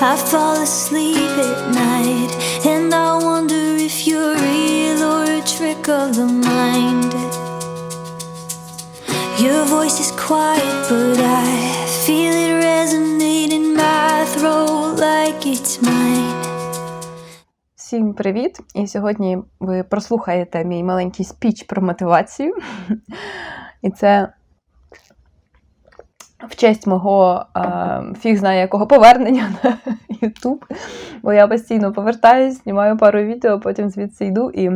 I fall asleep at night and I wonder if you're real or a trick of the mind. Your voice is quiet, but I feel it resonate in my throat like it's mine. Всім привіт! І сьогодні ви прослухаєте мій маленький спіч про мотивацію. І це в честь мого фіг знає якого повернення на YouTube. Бо я постійно повертаюсь, знімаю пару відео, потім звідси йду і.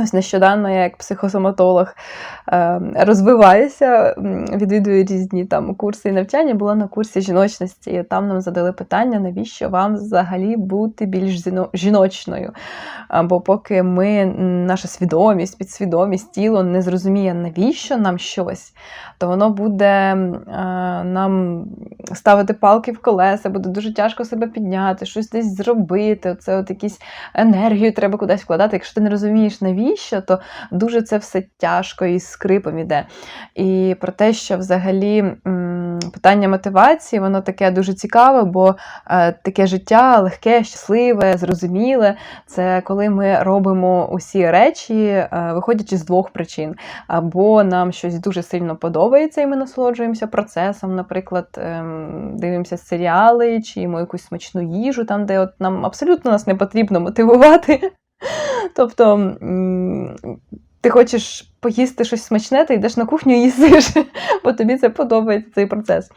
Ось нещодавно я як психосоматолог е, розвиваюся, відвідую різні там курси і навчання, була на курсі жіночності, і там нам задали питання, навіщо вам взагалі бути більш жіночною. Бо поки ми, наша свідомість, підсвідомість, тіло не зрозуміє, навіщо нам щось, то воно буде е, нам ставити палки в колеса, буде дуже тяжко себе підняти, щось десь зробити. Це от якісь енергію треба кудись вкладати. Якщо ти не розумієш, навіщо, то дуже це все тяжко і скрипом іде. І про те, що взагалі питання мотивації, воно таке дуже цікаве, бо е, таке життя легке, щасливе, зрозуміле. Це коли ми робимо усі речі, е, виходячи з двох причин. Або нам щось дуже сильно подобається, і ми насолоджуємося процесом, наприклад, ем, дивимося серіали чи якусь смачну їжу, там, де от нам абсолютно нас не потрібно мотивувати. Тобто. Ти хочеш поїсти щось смачне, ти йдеш на кухню і їсиш, бо тобі це подобається цей процес.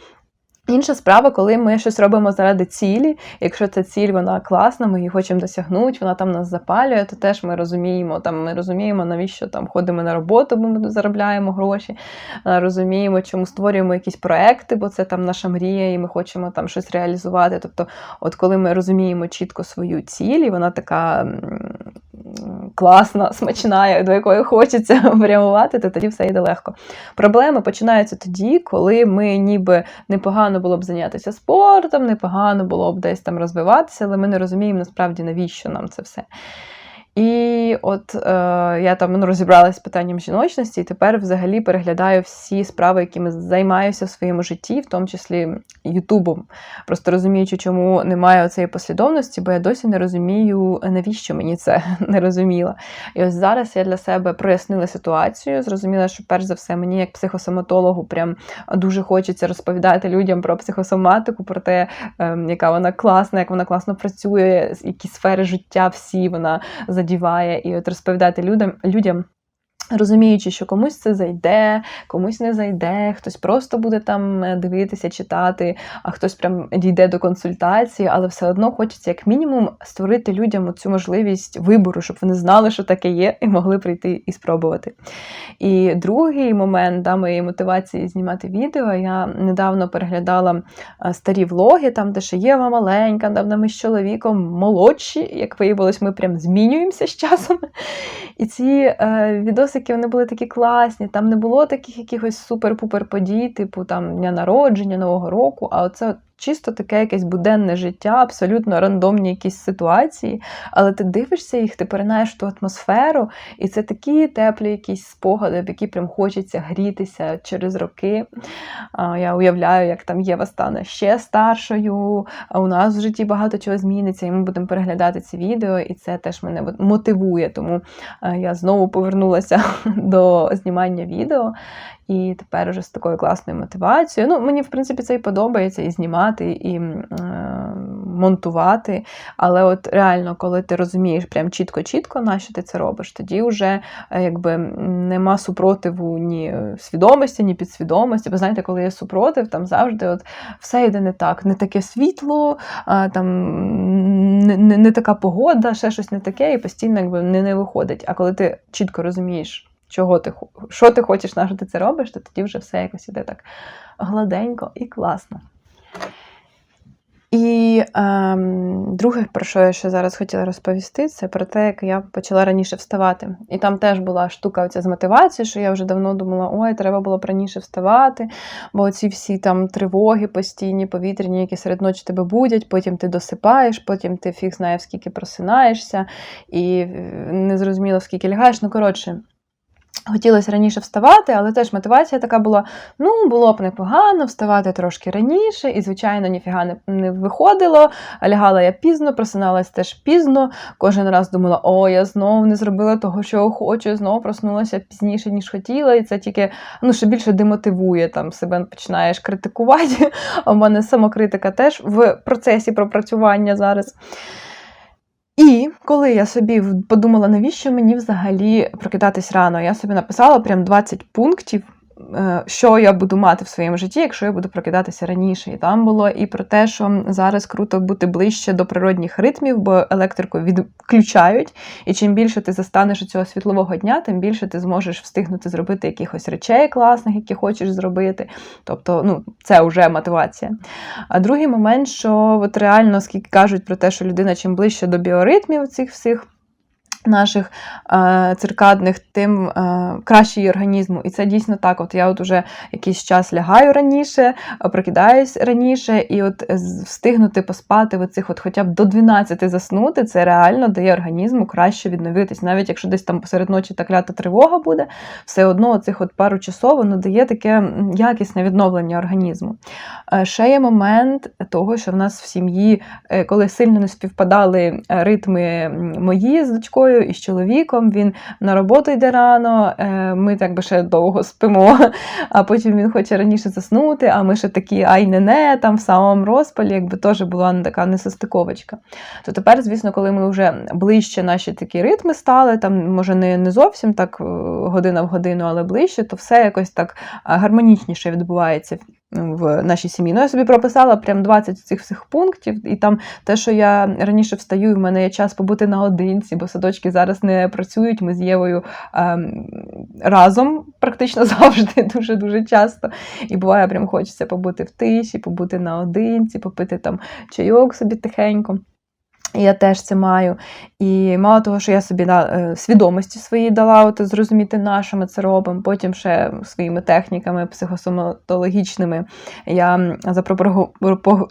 Інша справа, коли ми щось робимо заради цілі, якщо ця ціль вона класна, ми її хочемо досягнути, вона там нас запалює, то теж ми розуміємо, там ми розуміємо, навіщо там ходимо на роботу, бо ми заробляємо гроші, розуміємо, чому створюємо якісь проекти, бо це там наша мрія, і ми хочемо там щось реалізувати. Тобто, от коли ми розуміємо чітко свою ціль, і вона така класна, смачна, до якої хочеться прямувати, то тоді все йде легко. Проблеми починаються тоді, коли ми ніби непогано було б зайнятися спортом, непогано було б десь там розвиватися, але ми не розуміємо насправді, навіщо нам це все. І от е, я там ну, розібралася з питанням жіночності, і тепер взагалі переглядаю всі справи, якими займаюся в своєму житті, в тому числі Ютубом. Просто розуміючи, чому немає цієї послідовності, бо я досі не розумію, навіщо мені це не розуміла. І ось зараз я для себе прояснила ситуацію, зрозуміла, що перш за все мені, як психосоматологу, прям дуже хочеться розповідати людям про психосоматику, про те, ем, яка вона класна, як вона класно працює, які сфери життя всі вона задіває, і от розповідати людям, людям. Розуміючи, що комусь це зайде, комусь не зайде, хтось просто буде там е, дивитися, читати, а хтось прям дійде до консультації, але все одно хочеться, як мінімум, створити людям цю можливість вибору, щоб вони знали, що таке є, і могли прийти і спробувати. І другий момент да, моєї мотивації знімати відео, я недавно переглядала е, старі влоги, там, де ще Єва маленька, де ми з чоловіком молодші, як виявилось, ми прям змінюємося з часом. І ці е, відосики вони були такі класні, там не було таких якихось супер-пупер подій, типу там дня народження, Нового року, а оце чисто таке якесь буденне життя, абсолютно рандомні якісь ситуації, але ти дивишся їх, ти поринаєш ту атмосферу, і це такі теплі якісь спогади, в які прям хочеться грітися через роки. Я уявляю, як там Єва стане ще старшою, а у нас в житті багато чого зміниться, і ми будемо переглядати ці відео, і це теж мене мотивує. Тому е, я знову повернулася до знімання відео. І тепер уже з такою класною мотивацією. Ну, мені, в принципі, це і подобається і знімати, і е, монтувати. Але от реально, коли ти розумієш прям чітко-чітко, на що ти це робиш, тоді вже е, якби нема супротиву ні свідомості, ні підсвідомості. Бо знаєте, коли є супротив, там завжди от все йде не так. Не таке світло, а, там не, не, не така погода, ще щось не таке, і постійно якби не, не виходить. А коли ти чітко розумієш, чого ти що ти хочеш, на що ти це робиш, то тоді вже все якось іде так гладенько і класно. І ем, друге, про що я ще зараз хотіла розповісти, це про те, як я почала раніше вставати. І там теж була штука оця з мотивації, що я вже давно думала, ой, треба було б раніше вставати, бо ці всі там тривоги постійні, повітряні, які серед ночі тебе будять, потім ти досипаєш, потім ти фіг знає, скільки просинаєшся, і е, не зрозуміло, скільки лягаєш. Ну, коротше, Хотілося раніше вставати, але теж мотивація така була: ну, було б непогано вставати трошки раніше, і, звичайно, ніфіга не, не виходило. Лягала я пізно, просиналась теж пізно. Кожен раз думала, о, я знову не зробила того, що хочу, знову проснулася пізніше, ніж хотіла. І це тільки ну, ще більше демотивує, там себе починаєш критикувати. В мене самокритика теж в процесі пропрацювання зараз. І коли я собі подумала, навіщо мені взагалі прокидатись рано, я собі написала прям 20 пунктів, що я буду мати в своєму житті, якщо я буду прокидатися раніше. І там було і про те, що зараз круто бути ближче до природних ритмів, бо електрику відключають. І чим більше ти застанеш у цього світлового дня, тим більше ти зможеш встигнути зробити якихось речей класних, які хочеш зробити. Тобто, ну, це вже мотивація. А другий момент, що от реально, скільки кажуть про те, що людина чим ближче до біоритмів цих всіх. Наших е, циркадних, тим е, краще її організму. І це дійсно так. От я от уже якийсь час лягаю раніше, прокидаюсь раніше, і от встигнути поспати в оцих от хоча б до 12 заснути, це реально дає організму краще відновитись. Навіть якщо десь там посеред ночі та клята тривога буде, все одно оцих от пару часов воно дає таке якісне відновлення організму. Е, Ще є момент того, що в нас в сім'ї, е, коли сильно не співпадали е, ритми мої з дочкою і з чоловіком, він на роботу йде рано, е, ми так би ще довго спимо, а потім він хоче раніше заснути, а ми ще такі ай не не там в самому розпалі, якби теж була така несостиковочка. То тепер, звісно, коли ми вже ближче наші такі ритми стали, там може не, не зовсім так е, година в годину, але ближче, то все якось так гармонічніше відбувається в нашій сім'ї. Ну, я собі прописала прям 20 цих всіх пунктів, і там те, що я раніше встаю, і в мене є час побути наодинці, бо садочки зараз не працюють. Ми з Євою ем, разом практично завжди, дуже-дуже часто. І буває, прям хочеться побути в тиші, побути наодинці, попити там чайок собі тихенько. Я теж це маю. І мало того, що я собі да, е, свідомості свої дала, от, зрозуміти, на що ми це робимо. Потім ще своїми техніками психосоматологічними я пропо-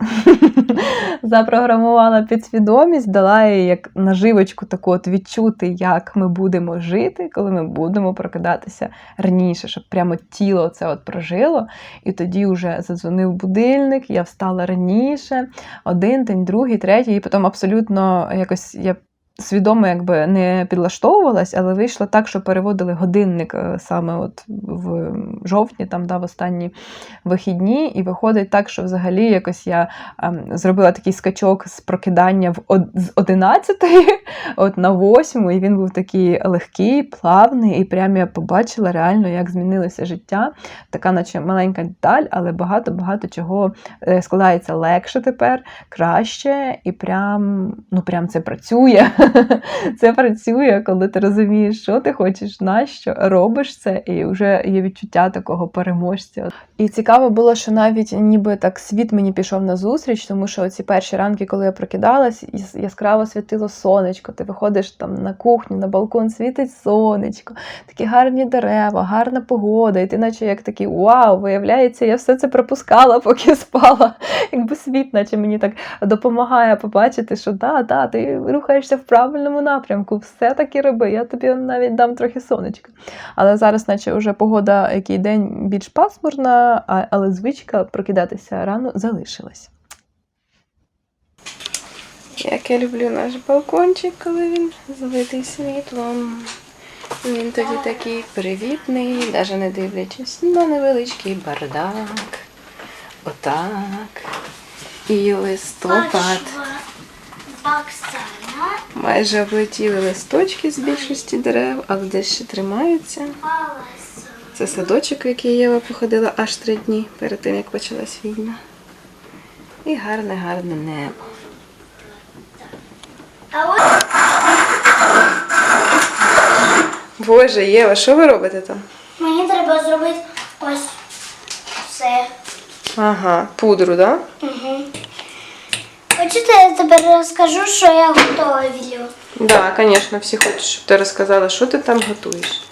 запрограмувала підсвідомість, дала їй як наживочку таку от відчути, як ми будемо жити, коли ми будемо прокидатися раніше, щоб прямо тіло це от прожило. І тоді вже задзвонив будильник, я встала раніше, один день, другий, третій, і потім абсолютно якось я. Свідомо якби не підлаштовувалась, але вийшло так, що переводили годинник е, саме от в жовтні, там да, в останні вихідні, і виходить так, що взагалі якось я ем, зробила такий скачок з прокидання в з 11 от на 8, і він був такий легкий, плавний, і прям я побачила реально, як змінилося життя. Така, наче маленька деталь, але багато-багато чого е, складається легше тепер, краще, і прям, ну прям це працює. Це працює, коли ти розумієш, що ти хочеш, на що робиш це, і вже є відчуття такого переможця. І цікаво було, що навіть ніби так світ мені пішов на зустріч, тому що ці перші ранки, коли я прокидалась, яскраво світило сонечко. Ти виходиш там на кухню, на балкон, світить сонечко, такі гарні дерева, гарна погода, і ти, наче як такий вау, виявляється, я все це пропускала, поки спала. Якби світ, наче мені так допомагає побачити, що да, да, ти рухаєшся в правильному напрямку, все таки роби. Я тобі навіть дам трохи сонечка. Але зараз, наче вже погода, який день більш пасмурна, але звичка прокидатися рано залишилась. Як я люблю наш балкончик, коли він залитий світлом. Він тоді такий привітний, навіть не дивлячись на невеличкий бардак. Отак. І листопад. Оксана, Майже облетіли листочки з більшості дерев, але десь ще тримаються. Це садочок, в який Єва походила аж три дні перед тим, як почалась війна. І гарне, гарне небо. Боже, Єва, що ви робите там? мені треба зробити ось все. Ага, пудру, так? Да? Угу. Хочете, я тепер розкажу, що я готовлю. Так, да, звісно, всі хочуть, щоб ти розказала, що ти там готуєш.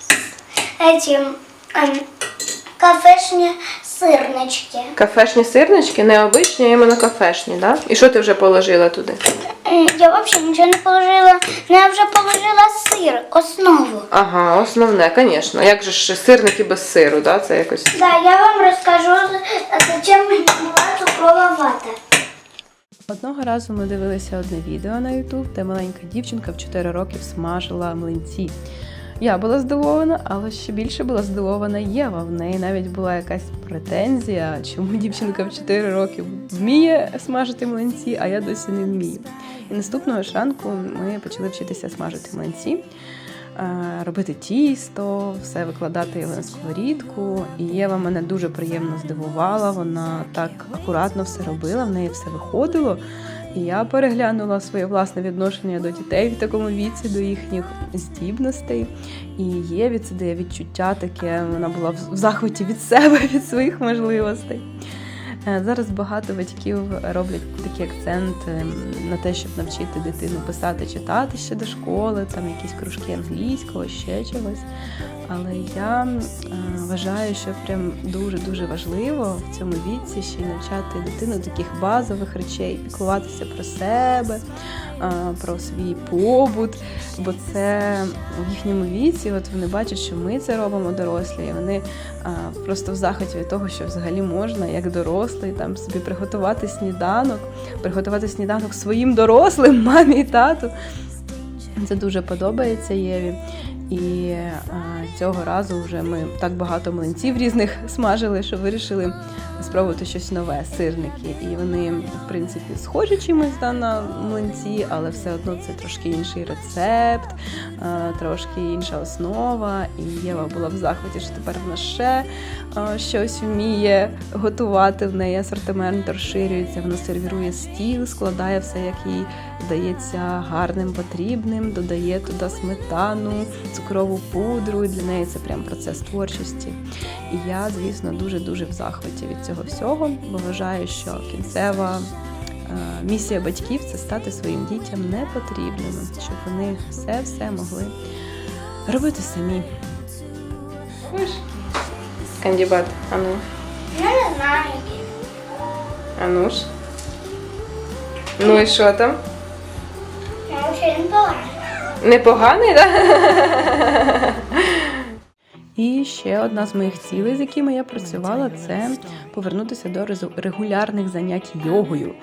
Эти ем, кафешні сирнички. Кафешні сирнички, не обичні, а іменно кафешні? Да? І що ти вже положила туди? Е, Я взагалі нічого не положила. Ну, Я вже положила сир, основу. Ага, основне, звісно. Як же ж сирники без сиру, да? Це якось. Да, я вам розкажу, зачем мені була цукрова вата. Одного разу ми дивилися одне відео на YouTube, де маленька дівчинка в 4 роки смажила млинці. Я була здивована, але ще більше була здивована Єва. В неї навіть була якась претензія, чому дівчинка в 4 роки вміє смажити млинці, а я досі не вмію. І наступного ж ранку ми почали вчитися смажити млинці, робити тісто, все викладати його на сковорідку. І Єва мене дуже приємно здивувала. Вона так акуратно все робила, в неї все виходило. І я переглянула своє власне відношення до дітей в такому віці, до їхніх здібностей. І Єві це дає відчуття таке, вона була в захваті від себе, від своїх можливостей. Е, Зараз багато батьків роблять такий акцент ем, на те, щоб навчити дитину писати, читати ще до школи, там якісь кружки англійського, ще чогось. Але я е, вважаю, що прям дуже-дуже важливо в цьому віці ще й навчати дитину таких базових речей, піклуватися про себе, е, про свій побут, бо це в їхньому віці, от вони бачать, що ми це робимо дорослі, і вони а, просто в захваті від того, що взагалі можна, як дорослий, там собі приготувати сніданок, приготувати сніданок своїм дорослим, мамі і тату. Це дуже подобається Єві. І цього разу вже ми так багато млинців різних смажили, що вирішили спробувати щось нове, сирники. І вони, в принципі, схожі чимось да, на млинці, але все одно це трошки інший рецепт, трошки інша основа. І Єва була в захваті, що тепер вона ще щось вміє готувати. В неї асортимент розширюється, вона сервірує стіл, складає все, як їй здається гарним, потрібним, додає туди сметану, цукрову пудру. І для неї це прям процес творчості. І я, звісно, дуже-дуже в захваті від цього всього, бо вважаю, що кінцева е, місія батьків це стати своїм дітям непотрібними, щоб вони все-все могли робити самі. Кандібат, ану, Я не знаю, ану ж. Ну і що там? Взагалі не. Непоганий, так? І ще одна з моїх цілей, з якими я працювала, це повернутися до регулярних занять йогою.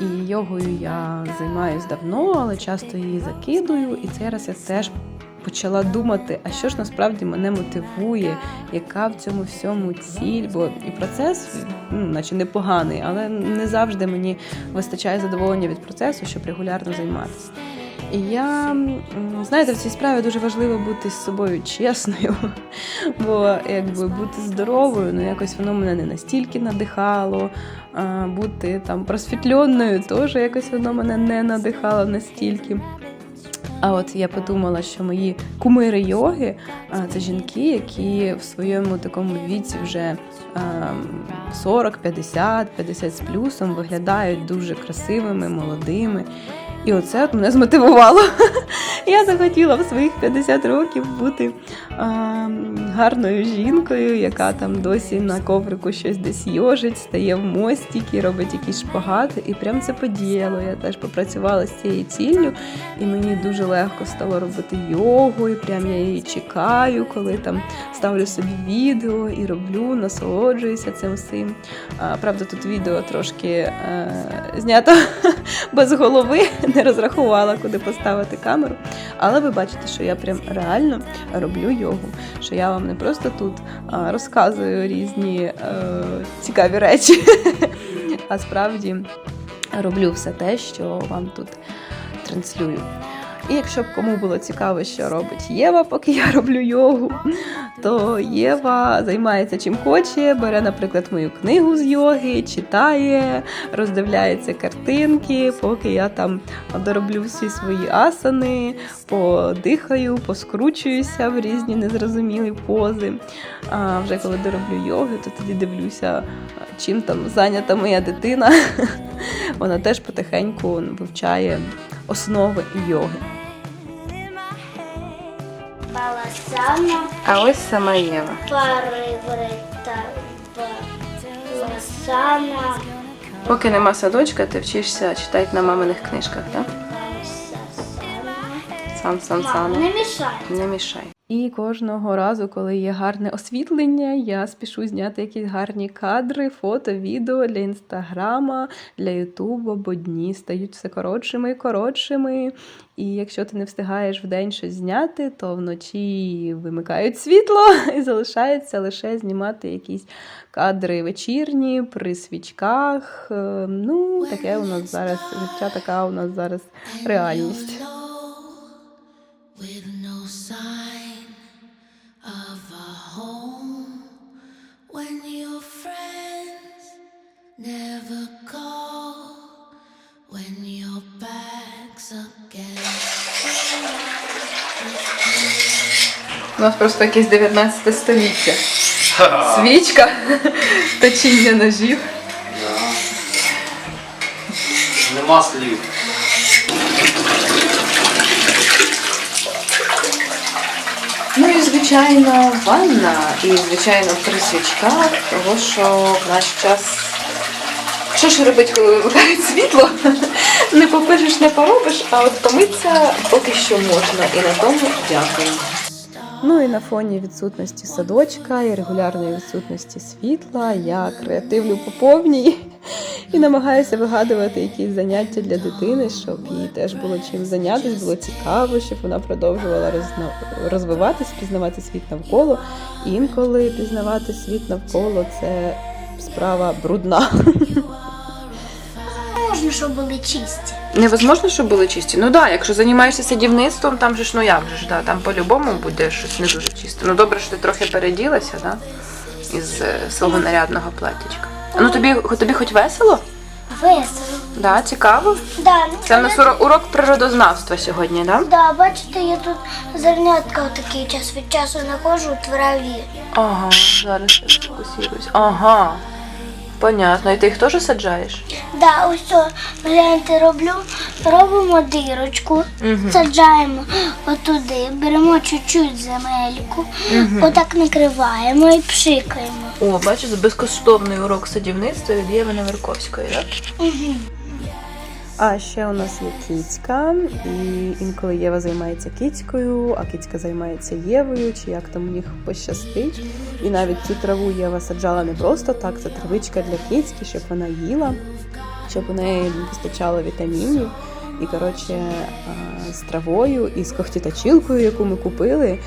І йогою я займаюсь давно, але часто її закидую. І цей раз я теж почала думати, а що ж насправді мене мотивує, яка в цьому всьому ціль, бо і процес, ну, наче непоганий, але не завжди мені вистачає задоволення від процесу, щоб регулярно займатися. І я, знаєте, в цій справі дуже важливо бути з собою чесною, бо якби бути здоровою, ну якось воно мене не настільки надихало. а Бути там просвітленою теж якось воно мене не надихало настільки. А от я подумала, що мої кумири йоги це жінки, які в своєму такому віці вже а, 40, 50, 50 з плюсом виглядають дуже красивими, молодими. І оце от мене змотивувало. Я захотіла в своїх 50 років бути а, гарною жінкою, яка там досі на коврику щось десь йожить, стає в мостики, робить якісь шпагати. І прям це подіяло. Я теж попрацювала з цією ціллю, і мені дуже легко стало робити йогу, і прям я її чекаю, коли там ставлю собі відео і роблю, насолоджуюся цим всім. А, правда, тут відео трошки е, знято без голови, не розрахувала, куди поставити камеру. Але ви бачите, що я прям реально роблю йогу. Що я вам не просто тут а, розказую різні е, цікаві речі, а справді роблю все те, що вам тут транслюю. І якщо б кому було цікаво, що робить Єва, поки я роблю йогу, то Єва займається чим хоче, бере, наприклад, мою книгу з йоги, читає, роздивляється картинки, поки я там дороблю всі свої асани, подихаю, поскручуюся в різні незрозумілі пози. А вже коли дороблю йоги, то тоді дивлюся, чим там зайнята моя дитина. Вона теж потихеньку вивчає основи йоги. А ось сама Єва. Поки нема садочка, ти вчишся читати на маминих книжках, так? Сам сам сам. не мішай. Не мішай. І кожного разу, коли є гарне освітлення, я спішу зняти якісь гарні кадри, фото, відео для інстаграма, для Ютуба, бо дні стають все коротшими і коротшими. І якщо ти не встигаєш вдень щось зняти, то вночі вимикають світло і залишається лише знімати якісь кадри вечірні при свічках. Е, Ну, таке у нас зараз життя, така у нас зараз реальність. Нас просто якесь 19 століття. Свічка, точіння ножів. Нема слів. Ну і звичайно, ванна, і звичайно при свічках, тому що в наш час. Що ж робить, коли вимикають світло? Не попишеш, не поробиш, а от помитися поки що можна. І на тому дякую. Ну і на фоні відсутності садочка і регулярної відсутності світла я креативлю по і намагаюся вигадувати якісь заняття для дитини, щоб їй теж було чим зайнятися, було цікаво, щоб вона продовжувала розвиватись, пізнавати світ навколо. Інколи пізнавати світ навколо це справа брудна. Можна, щоб були чисті. Невозможно, щоб були чисті. Ну так, да, якщо займаєшся садівництвом, там же ж ну як же ж, да, там по-любому буде щось не дуже чисто. Ну добре, що ти трохи переділася, да? Із е, свого нарядного платтячка. А ну тобі, тобі хоч весело? Весело. Да, цікаво. Да, ну, Це в нас уро- урок природознавства сьогодні, да? Да, бачите, я тут зернятка такий час від часу знаходжу у траві. Ага, зараз я сфокусуюсь. Ага. Понятно. І ти їх теж саджаєш? Да, ось то, гляньте, роблю, робимо дирочку, саджаємо отуди, беремо чуть-чуть земельку, отак накриваємо і пшикаємо. О, бачиш, безкоштовний урок садівництва від Єви Верковської, так? А ще у нас є кіцька, і інколи Єва займається кіцькою, а кіцька займається Євою, чи як там їх пощастить. І навіть цю траву Єва саджала не просто так, це травичка для кіцьки, щоб вона їла, щоб у неї вистачало вітамінів. І коротше, з травою і з когтіточілкою, яку ми купили,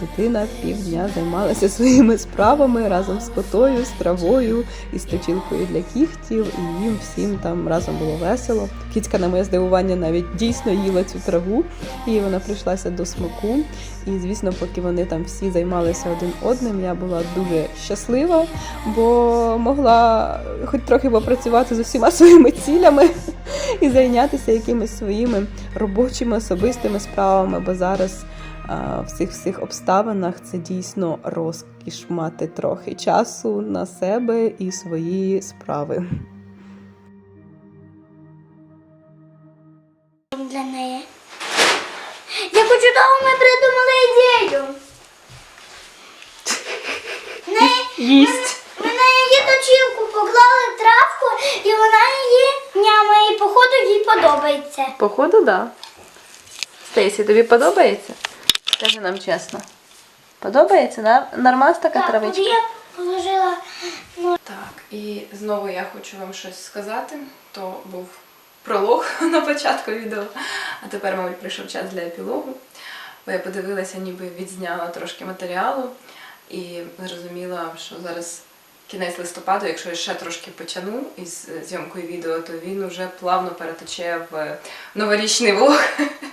дитина півдня займалася своїми справами разом з котою, з травою і з точілкою для кіхтів. і їм всім там разом було весело. Кіцька, на моє здивування, навіть дійсно їла цю траву, і вона прийшлася до смаку. І звісно, поки вони там всі займалися один одним, я була дуже щаслива, бо могла хоч трохи попрацювати з усіма своїми цілями і зайнятися якимись своїми робочими особистими справами, бо зараз в цих всіх обставинах це дійсно розкіш мати трохи часу на себе і свої справи. Для неї. Яку чудову ми придумали ідею. Їсть. Ми на її точілку поклали травку, і вона її нямає, і походу їй подобається. Походу, да. Стейсі, тобі подобається? Скажи нам чесно. Подобається, да? Нормас така Так, травичка? я положила Так, і знову я хочу вам щось сказати. То був пролог на початку відео, а тепер, мабуть, прийшов час для епілогу. Бо я подивилася, ніби відзняла трошки матеріалу і зрозуміла, що зараз кінець листопаду, якщо я ще трошки потягну із зйомкою відео, то він уже плавно перетече в новорічний влог.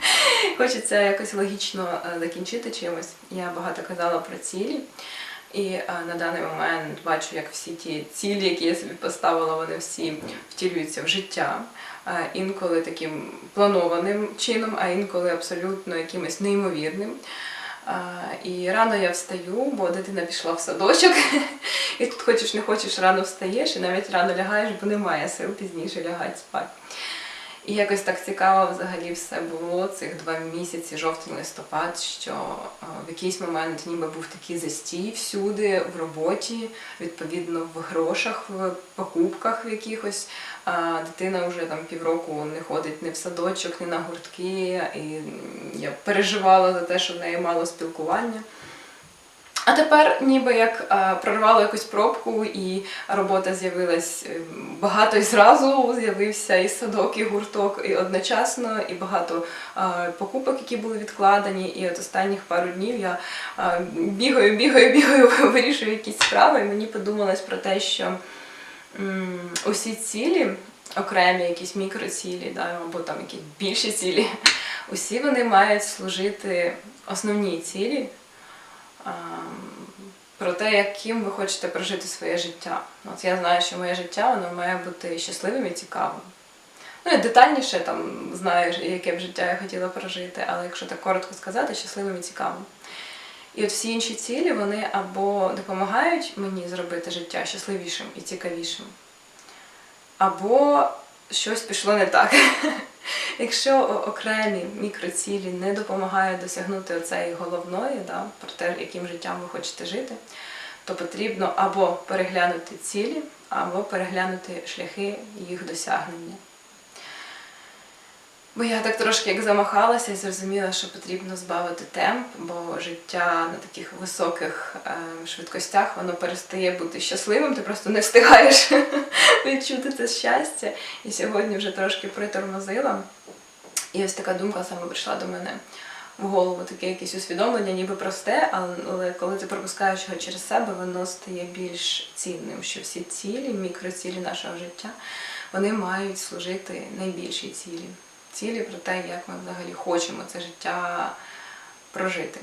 Хочеться якось логічно е, закінчити чимось. Я багато казала про цілі. І е, на даний момент бачу, як всі ті цілі, які я собі поставила, вони всі втілюються в життя. Інколи таким планованим чином, а інколи абсолютно якимось неймовірним. І рано я встаю, бо дитина пішла в садочок. І тут хочеш не хочеш, рано встаєш, і навіть рано лягаєш, бо немає сил пізніше лягати спати. І якось так цікаво взагалі все було цих два місяці, жовтень листопад, що е, в якийсь момент ніби був такий застій всюди, в роботі, відповідно в грошах, в покупках в якихось. Дитина вже там півроку не ходить ні в садочок, ні на гуртки. І я переживала за те, що в неї мало спілкування. А тепер ніби як е, прорвало якусь пробку, і робота з'явилась е, багато і зразу з'явився і садок, і гурток, і одночасно, і багато е, покупок, які були відкладені. І от останніх пару днів я бігаю, бігаю, бігаю, вирішую якісь справи. І мені подумалось про те, що усі цілі, окремі якісь мікроцілі, да, або там якісь більші цілі, усі вони мають служити основній цілі про те, яким ви хочете прожити своє життя. От я знаю, що моє життя воно має бути щасливим і цікавим. Ну, я детальніше там знаю, яке б життя я хотіла прожити, але якщо так коротко сказати, щасливим і цікавим. І от всі інші цілі вони або допомагають мені зробити життя щасливішим і цікавішим, або щось пішло не так. Якщо окремі мікроцілі не допомагають досягнути оцеї головної, да, про те, яким життям ви хочете жити, то потрібно або переглянути цілі, або переглянути шляхи їх досягнення. Бо я так трошки як замахалася і зрозуміла, що потрібно збавити темп, бо життя на таких високих е, швидкостях воно перестає бути щасливим, ти просто не встигаєш відчути це щастя. І сьогодні вже трошки притормозила. І ось така думка саме прийшла до мене в голову, таке якесь усвідомлення, ніби просте, але- але коли ти пропускаєш його через себе, воно стає більш цінним, що всі цілі, мікроцілі нашого життя, вони мають служити найбільшій цілі. Цілі про те, як ми взагалі хочемо це життя прожити.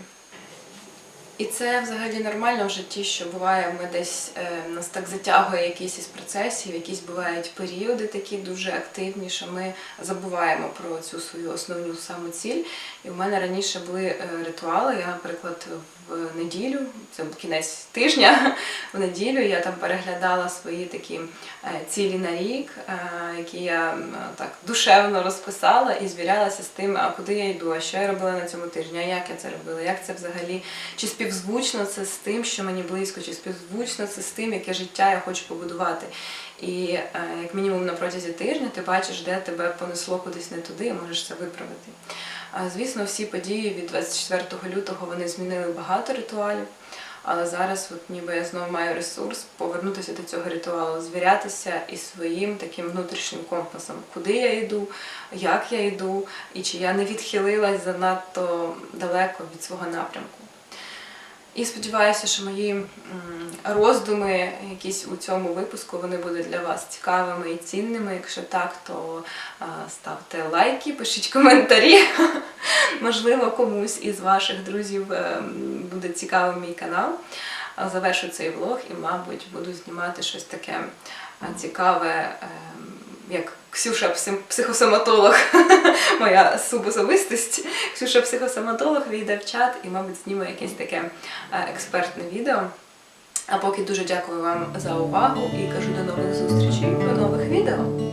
І це взагалі нормально в житті, що буває, ми десь е, нас так затягує якийсь із процесів, якісь бувають періоди такі дуже активні, що ми забуваємо про цю свою основну саму ціль. І в мене раніше були е, ритуали. Я, наприклад, в неділю, це кінець тижня, в неділю я там переглядала свої такі е, цілі на рік, е, які я так душевно розписала і звірялася з тим, а куди я йду, а що я робила на цьому тижні, а як я це робила, як це взагалі, чи співзвучно це з тим, що мені близько, чи співзвучно це з тим, яке життя я хочу побудувати. І е, як мінімум на протязі тижня ти бачиш, де тебе понесло кудись не туди, і можеш це виправити. Звісно, всі події від 24 лютого вони змінили багато ритуалів. Але зараз, от ніби я знову маю ресурс повернутися до цього ритуалу, звірятися із своїм таким внутрішнім компасом, куди я йду, як я йду, і чи я не відхилилась занадто далеко від свого напрямку. І сподіваюся, що мої роздуми якісь у цьому випуску вони будуть для вас цікавими і цінними. Якщо так, то ставте лайки, пишіть коментарі. Можливо, комусь із ваших друзів е, буде цікавий мій канал. Завершу цей влог і, мабуть, буду знімати щось таке цікаве, е, як Ксюша психосоматолог, моя субособистість. Ксюша психосоматолог війде в чат і, мабуть, зніме якесь таке е, експертне відео. А поки дуже дякую вам за увагу і кажу до нових зустрічей до нових відео.